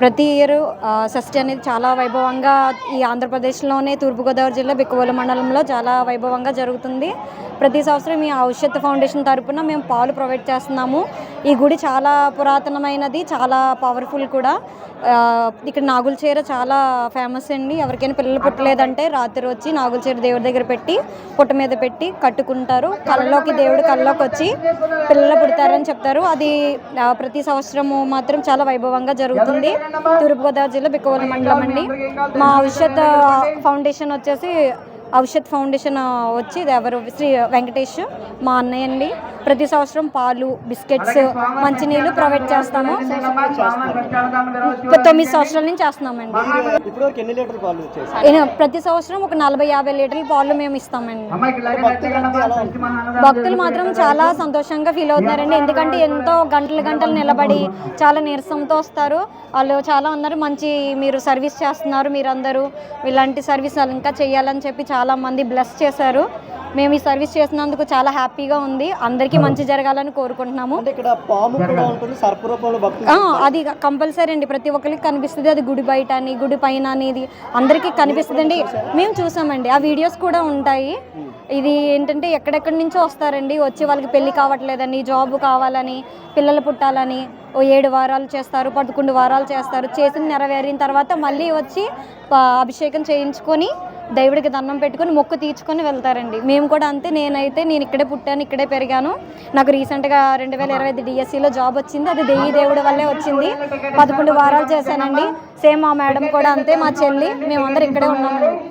ప్రతి ఇయర్ షష్ఠి అనేది చాలా వైభవంగా ఈ ఆంధ్రప్రదేశ్లోనే తూర్పుగోదావరి జిల్లా బిక్కువోలు మండలంలో చాలా వైభవంగా జరుగుతుంది. ప్రతి సంవత్సరం ఈ ఔషధ ఫౌండేషన్ తరపున మేము పాలు ప్రొవైడ్ చేస్తున్నాము. ఈ గుడి చాలా పురాతనమైనది చాలా పవర్ఫుల్ కూడా. ఇక్కడ నాగుల చీర చాలా ఫేమస్ అండి. ఎవరికైనా పిల్లలు పుట్టలేదంటే రాత్రి వచ్చి నాగుల చీర దేవుడి దగ్గర పెట్టి పుట్ట మీద పెట్టి కట్టుకుంటారు. కళ్ళలోకి దేవుడు కళ్ళలోకి వచ్చి పిల్లలు పుడతారని చెప్తారు. అది ప్రతి సంవత్సరము మాత్రం చాలా వైభవంగా జరుగుతుంది. తూర్పుగోదావరి జిల్లా బిక్కవోలు మండలం అండి. మా ఔషధ ఫౌండేషన్ వచ్చేసి ఔషధ్ ఫౌండేషన్ వచ్చి ఎవరు? శ్రీ వెంకటేష్ మా అన్నయ్య అండి. ప్రతి సంవత్సరం పాలు బిస్కెట్స్ మంచినీళ్ళు ప్రొవైడ్ చేస్తాము. తొమ్మిది సంవత్సరాల నుంచి చేస్తున్నామండి. ప్రతి సంవత్సరం ఒక నలభై యాభై లీటర్ల పాలు మేము ఇస్తామండి. భక్తులు మాత్రం చాలా సంతోషంగా ఫీల్ అవుతున్నారండి. ఎందుకంటే ఎంతో గంటలు గంటలు నిలబడి చాలా నీరసంతో వస్తారు. వాళ్ళు చాలా ఉన్నారు. మంచి మీరు సర్వీస్ చేస్తున్నారు మీరందరూ. ఇలాంటి సర్వీస్ ఇంకా చేయాలని చెప్పి చాలా మంది బ్లెస్ చేశారు. మేము ఈ సర్వీస్ చేసినందుకు చాలా హ్యాపీగా ఉంది. అందరికీ మంచి జరగాలని కోరుకుంటున్నాము. అంటే ఇక్కడ పాము కూడా ఉంటుంది సర్పరూపంలో భక్తులు ఆ, అది కంపల్సరీ అండి. ప్రతి ఒక్కరికి కనిపిస్తుంది. అది గుడి బయట అని గుడి పైన అనేది అందరికీ కనిపిస్తుంది అండి మేము చూసామండి. ఆ వీడియోస్ కూడా ఉంటాయి. ఇది ఏంటంటే ఎక్కడెక్కడి నుంచో వస్తారండి. వచ్చి వాళ్ళకి పెళ్ళి కావట్లేదని జాబ్ కావాలని పిల్లలు పుట్టాలని ఓ ఏడు వారాలు చేస్తారు పదకొండు వారాలు చేస్తారు. చేసిన నెరవేరిన తర్వాత మళ్ళీ వచ్చి అభిషేకం చేయించుకొని దేవుడికి దండం పెట్టుకొని మొక్కు తీర్చుకొని వెళ్తారండి. మేము కూడా అంతే నేనైతే నేను ఇక్కడే పుట్టాను ఇక్కడే పెరిగాను. నాకు రీసెంట్గా రెండు వేల ఇరవై ఐదు డిఎస్సిలో జాబ్ వచ్చింది. అది దెయ్యి దేవుడి వల్లే వచ్చింది. పదకొండు వారాలు చేశానండి. సేమ్ మా మేడం కూడా అంతే మా చెల్లి మేమందరం ఇక్కడే ఉన్నామండి.